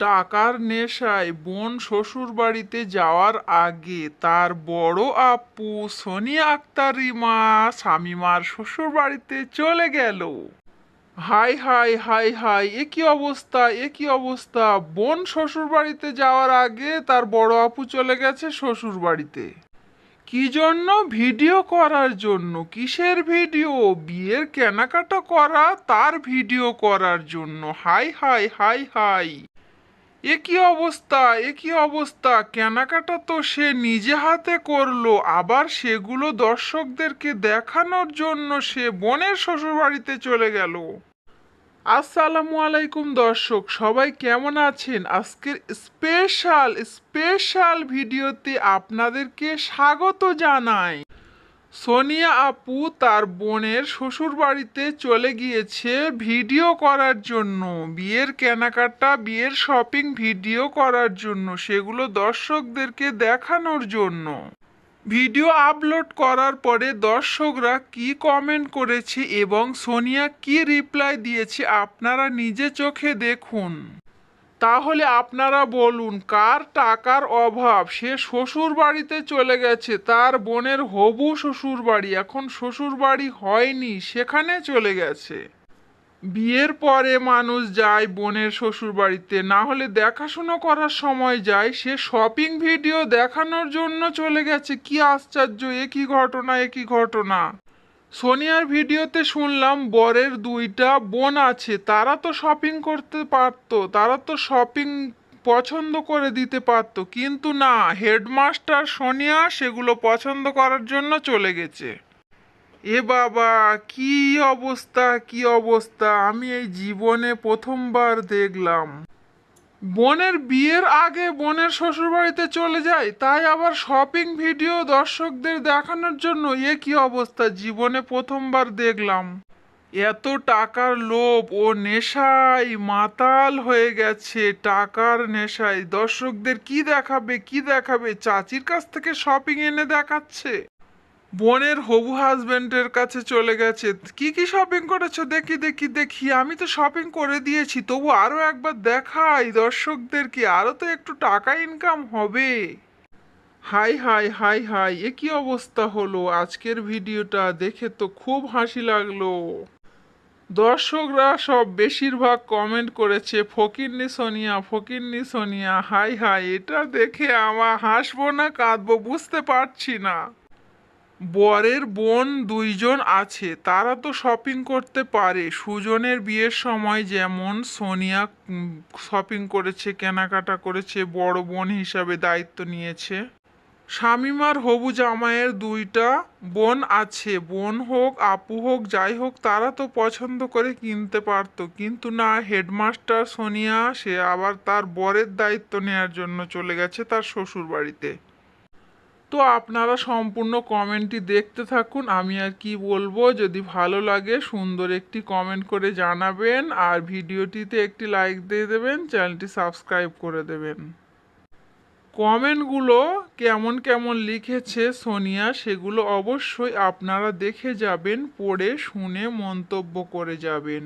টাকার নেশায় বোন শ্বশুর বাড়িতে যাওয়ার আগে তার বড় আপু সোনিয়া আক্তার রিমা শামিমার শ্বশুর বাড়িতে চলে গেল। হাই হাই হাই হাই, এ কি অবস্থা, এ কি অবস্থা? বোন শ্বশুর বাড়িতে যাওয়ার আগে তার বড় আপু চলে গেছে শ্বশুর বাড়িতে কি জন্য? ভিডিও করার জন্য। কিসের ভিডিও? বিয়ের কেনাকাটা করা, তার ভিডিও করার জন্য। Hi hi hi hi. এ কি অবস্থা? এ কি অবস্থা? কেনাকাটা তো সে নিজে হাতে করল, আবার সেগুলো দর্শকদেরকে দেখানোর জন্য সে বোনের শ্বশুরবাড়িতে চলে গেল। আসসালামু আলাইকুম দর্শক, সবাই কেমন আছেন? আজকের স্পেশাল স্পেশাল ভিডিওতে আপনাদেরকে স্বাগত জানাই। সোনিয়া আপু তার বোনের শ্বশুর বাড়িতে চলে গিয়েছে ভিডিও করার জন্য। বিয়ের কেনাকাটা, বিয়ের শপিং ভিডিও করার জন্য, সেগুলো দর্শকদেরকে দেখানোর জন্য। ভিডিও আপলোড করার পরে দর্শকরা কি কমেন্ট করেছে এবং সোনিয়া কি রিপ্লাই দিয়েছে আপনারা নিজে চোখে দেখুন। তাহলে আপনারা বলুন, কার টাকার অভাব? সে শ্বশুর বাড়িতে চলে গেছে, তার বোনের হবু শ্বশুর বাড়ি এখন শ্বশুর বাড়ি হয়নি, সেখানে চলে গেছে। বিয়ের পরে মানুষ যায় বোনের শ্বশুর বাড়িতে না হলে দেখাশুনো করার সময় যায়, সে শপিং ভিডিও দেখানোর জন্য চলে গেছে, কি আশ্চর্য একই ঘটনা একই ঘটনা। সোনিয়ার ভিডিওতে শুনলাম বরের দুইটা বোন আছে, তারা তো শপিং করতে পারতো, তারা তো শপিং পছন্দ করে দিতে পারতো, কিন্তু না, হেডমাস্টার সোনিয়া সেগুলো পছন্দ করার জন্য চলে গেছে। এ বাবা, কি অবস্থা কি অবস্থা, আমি এই জীবনে প্রথমবার দেখলাম। বোনের বিয়ের আগে বোনের শ্বশুরবাড়িতে চলে যায়, তাই আবার শপিং ভিডিও দর্শকদের দেখানোর জন্য এ কি অবস্থা? জীবনে প্রথমবার দেখলাম। এত টাকার লোভ ও নেশায় মাতাল হয়ে গেছে, টাকার নেশায়। দর্শকদের কি দেখাবে কি দেখাবে? চাচির কাছ থেকে শপিং এনে দেখাচ্ছে। বোনের হবু হাজবেন্ডের কাছে চলে গেছে। কি কি শপিং করেছ? দেখি দেখি দেখি। আমি তো শপিং করে দিয়েছি। তবু আরও একবার দেখাই। দর্শকদেরকে আরও তো একটু টাকা ইনকাম হবে? High high high high. এ কি অবস্থা হলো? আজকের ভিডিওটা দেখে তো খুব হাসি লাগল। দর্শকরা সব বেশিরভাগ কমেন্ট করেছে ফকিরনি সোনিয়া ফকিরনি সোনিয়া, হাই হাই। এটা দেখে আমার হাসবো না, কাঁদবো, বুঝতে পারছি না। বরের বোন দুইজন আছে, তারা তো শপিং করতে পারে। সুজনের বিয়ের সময় যেমন সোনিয়া শপিং করেছে, কেনাকাটা করেছে, বড় বোন হিসাবে দায়িত্ব নিয়েছে। শামিমার হবু জামাইয়ের দুইটা বোন আছে, বোন হোক, আপু হোক, যাই হোক, তারা তো পছন্দ করে কিনতে পারতো। কিন্তু না, হেডমাস্টার সোনিয়া, সে আবার তার বরের দায়িত্ব নেওয়ার জন্য চলে গেছে তার শ্বশুর বাড়িতে তো আপনারা সম্পূর্ণ কমেন্টটি দেখতে থাকুন। আমি আর কি বলব, যদি ভালো লাগে সুন্দর একটি কমেন্ট করে জানাবেন আর ভিডিওটিতে একটি লাইক দিয়ে দেবেন, চ্যানেলটি সাবস্ক্রাইব করে দেবেন। কমেন্টগুলো কেমন কেমন লিখেছে সোনিয়া, সেগুলো অবশ্যই আপনারা দেখে যাবেন, পড়ে, শুনে, মন্তব্য করে যাবেন।